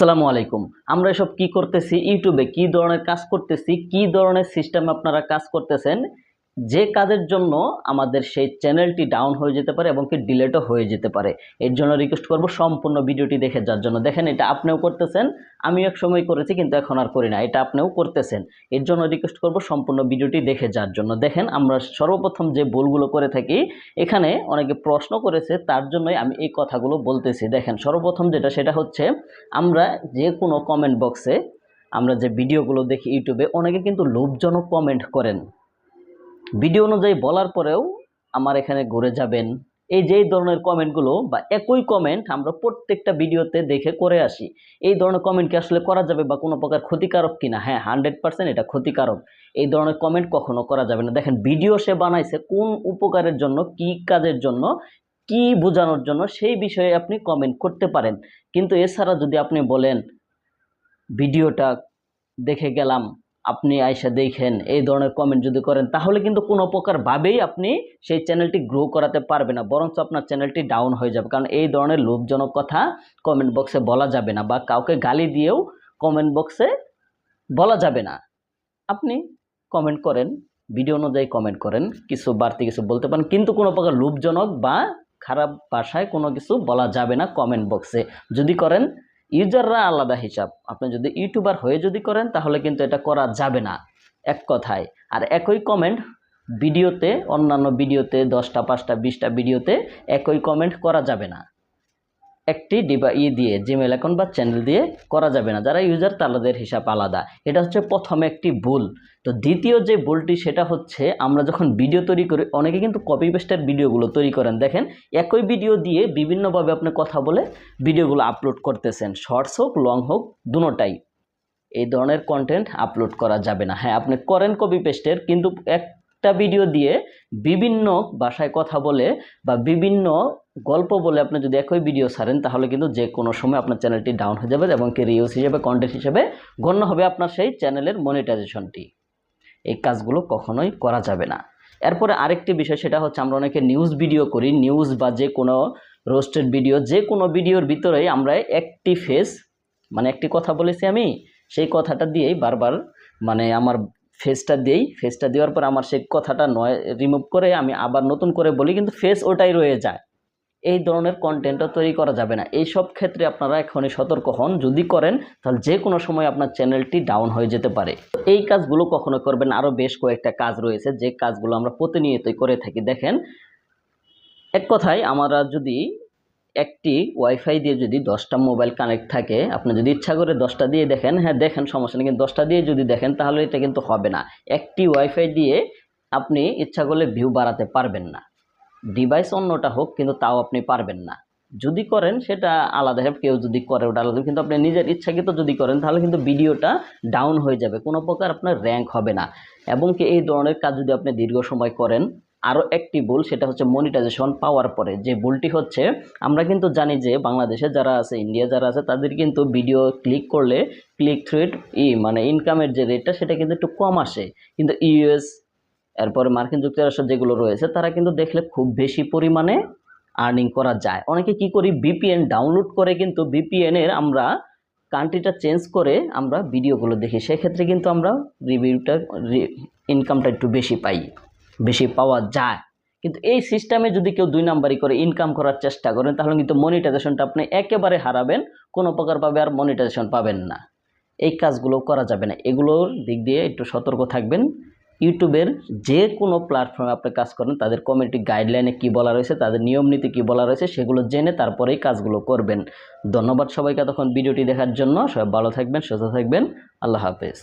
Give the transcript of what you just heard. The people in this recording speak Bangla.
আসসালামু আলাইকুম। আমরা এসব কি করতেছি? ইউটিউবে কি ধরনের কাজ করতেছি? কি ধরনের সিস্টেম আপনারা কাজ করতেছেন? যে কাজের জন্য আমাদের সেই চ্যানেলটি ডাউন হয়ে যেতে পারে এবং কি ডিলেটও হয়ে যেতে পারে। এর জন্য রিকোয়েস্ট করব সম্পূর্ণ ভিডিওটি দেখে যার জন্য। দেখেন, এটা আপনিও করতেছেন আমি এক সময় করেছি, কিন্তু এখন আর করি না। এটা আপনিও করতেছেন। এর জন্য রিকোয়েস্ট করব সম্পূর্ণ ভিডিওটি দেখে যার জন্য। দেখেন, আমরা সর্বপ্রথম যে ভুলগুলো করে থাকি, এখানে অনেকে প্রশ্ন করেছে, তার জন্যই আমি এই কথাগুলো বলতেছি। দেখেন, সর্বপ্রথম যেটা, সেটা হচ্ছে আমরা যে কোনো কমেন্ট বক্সে আমরা যে ভিডিওগুলো দেখি ইউটিউবে অনেকে কিন্তু লোভজনক কমেন্ট করেন। ভিডিও অনুযায়ী বলার পরেও আমার এখানে ঘুরে যাবেন। এই যেই ধরনের কমেন্টগুলো বা একই কমেন্ট আমরা প্রত্যেকটা ভিডিওতে দেখে করে আসি। এই ধরনের কমেন্ট কি আসলে করা যাবে বা কোনো প্রকার ক্ষতিকারক কিনা? হ্যাঁ হান্ড্রেড পার্সেন্ট এটা ক্ষতিকারক। এই ধরনের কমেন্ট কখনো করা যাবে না। দেখেন, ভিডিও সে বানাইছে কোন উপকারের জন্য, কি কাজের জন্য, কি বোঝানোর জন্য সেই বিষয়ে আপনি কমেন্ট করতে পারেন। কিন্তু এছাড়া যদি আপনি বলেন, ভিডিওটা দেখে গেলাম আপনি আয়সা দেখেন, এই ধরনের কমেন্ট যদি করেন, তাহলে কিন্তু কোনো প্রকারভাবেই আপনি সেই চ্যানেলটি গ্রো করাতে পারবে না। বরঞ্চ আপনার চ্যানেলটি ডাউন হয়ে যাবে। কারণ এই ধরনের লোভজনক কথা কমেন্ট বক্সে বলা যাবে না বা কাউকে গালি দিয়েও কমেন্ট বক্সে বলা যাবে না। আপনি কমেন্ট করেন ভিডিও অনুযায়ী কমেন্ট করেন, কিছু বাড়তি কিছু বলতে পারেন, কিন্তু কোনো প্রকার লোভজনক বা খারাপ ভাষায় কোনো কিছু বলা যাবে না কমেন্ট বক্সে যদি করেন ইউজাররা আলাদা হিসাব। আপনি যদি ইউটিউবার হয়ে যদি করেন, তাহলে কিন্তু এটা করা যাবে না। এক কথায়। আর একই কমেন্ট ভিডিওতে, অন্যান্য ভিডিওতে, দশটা, পাঁচটা, বিশটা ভিডিওতে একই কমেন্ট করা যাবে না। একটি ডিবা ই দিয়ে জিমেল অ্যাকাউন্ট বা চ্যানেল দিয়ে করা যাবে না। যারা ইউজার তাদের হিসাব আলাদা। এটা হচ্ছে প্রথম একটি ভুল। তো দ্বিতীয় যে ভুলটি, সেটা হচ্ছে আমরা যখন ভিডিও তৈরি করি, অনেকে কিন্তু কপি পেস্টের ভিডিওগুলো তৈরি করেন। দেখেন, একই ভিডিও দিয়ে বিভিন্নভাবে আপনি কথা বলে ভিডিওগুলো আপলোড করতেছেন। শর্টস হোক লং হোক দুটোটাই এই ধরনের কন্টেন্ট আপলোড করা যাবে না। হ্যাঁ আপনি করেন কপি পেস্টের কিন্তু একটা ভিডিও দিয়ে বিভিন্ন ভাষায় কথা বলে বা বিভিন্ন গল্প বলে আপনি যদি একই ভিডিও ছাড়েন, তাহলে কিন্তু যে কোনো সময় আপনার চ্যানেলটি ডাউন হয়ে যাবে এবং কি রিউজ হিসেবে কন্টেন্ট হিসেবে গণ্য হবে আপনার সেই চ্যানেলের মনিটাইজেশনটি এই কাজগুলো কখনোই করা যাবে না। এরপরে আরেকটি বিষয়, সেটা হচ্ছে আমরা অনেকে নিউজ ভিডিও করি। নিউজ বা যে কোনো রোস্টেড ভিডিও যে কোনো ভিডিওর ভিতরেই আমরা একটি ফেস মানে একটি কথা বলেছি আমি, সেই কথাটা দিয়েই বারবার মানে আমার ফেসটা দিয়েই ফেসটা দেওয়ার পর আমার সেই কথাটা নয় রিমুভ করে আমি আবার নতুন করে বলি, কিন্তু ফেস ওটাই রয়ে যায়। এই ধরনের কন্টেন্টও তৈরি করা যাবে না। এই সব ক্ষেত্রে আপনারা এখনই সতর্ক হন। যদি করেন, তাহলে যে কোনো সময় আপনার চ্যানেলটি ডাউন হয়ে যেতে পারে। এই কাজগুলো কখনো করবেন আরও বেশ কয়েকটা কাজ রয়েছে। যে কাজগুলো আমরা প্রতিনিয়তই করে থাকি, দেখেন, এক কথায় আমরা যদি একটি ওয়াইফাই দিয়ে যদি দশটা মোবাইল কানেক্ট থাকে, আপনি যদি ইচ্ছা করে দশটা দিয়ে দেখেন হ্যাঁ দেখেন, সমস্যা নেই, কিন্তু দশটা দিয়ে যদি দেখেন, তাহলে এটা কিন্তু হবে না। একটি ওয়াইফাই দিয়ে আপনি ইচ্ছা করলে ভিউ বাড়াতে পারবেন না। ডিভাইস অন্যটা হোক, কিন্তু তাও আপনি পারবেন না। যদি করেন, সেটা আলাদা হবে, কেউ যদি করে, ওটা আলাদা কিন্তু আপনি নিজের ইচ্ছাকৃত যদি করেন, তাহলে কিন্তু ভিডিওটা ডাউন হয়ে যাবে। কোনো প্রকার আপনার র্যাঙ্ক হবে না। এবং কি এই ধরনের কাজ যদি আপনি দীর্ঘ সময় করেন আরও একটি ভুল, সেটা হচ্ছে মনিটাইজেশন পাওয়ার পরে। যে ভুলটি হচ্ছে, আমরা কিন্তু জানি যে বাংলাদেশে যারা আছে ইন্ডিয়া যারা আছে, তাদের কিন্তু ভিডিও ক্লিক করলে ক্লিক থ্রুট ই মানে ইনকামের যে রেটটা সেটা কিন্তু একটু কম আসে। কিন্তু ইউএস এরপরে মার্কিন যুক্তরাষ্ট্র যেগুলো রয়েছে, তারা কিন্তু দেখলে খুব বেশি পরিমাণে আর্নিং করা যায়। অনেকে কি করি বিপিএন ডাউনলোড করে কিন্তু বিপিএনের আমরা কান্ট্রিটা চেঞ্জ করে আমরা ভিডিওগুলো দেখি। সেক্ষেত্রে কিন্তু আমরা রিভিউটা ইনকামটা একটু বেশি পাই। বেশি পাওয়া যায়। কিন্তু এই সিস্টেমে যদি কেউ দুই নাম্বারই করে ইনকাম করার চেষ্টা করেন, তাহলে কিন্তু মনিটাইজেশনটা আপনি একেবারে হারাবেন, কোনো প্রকারভাবে আর মনিটাইজেশন পাবেন না। এই কাজগুলো করা যাবে না। এগুলোর দিক দিয়ে একটু সতর্ক থাকবেন। ইউটিউবের যে কোনো প্ল্যাটফর্মে আপনি কাজ করেন, তাদের কমিউনিটি গাইডলাইনে কি বলা রয়েছে, তাদের নিয়ম নীতি কী বলা রয়েছে, সেগুলো জেনে তারপরেই কাজগুলো করবেন। ধন্যবাদ সবাইকে তখন ভিডিওটি দেখার জন্য। সবাই ভালো থাকবেন, সুস্থ থাকবেন। আল্লাহ হাফেজ।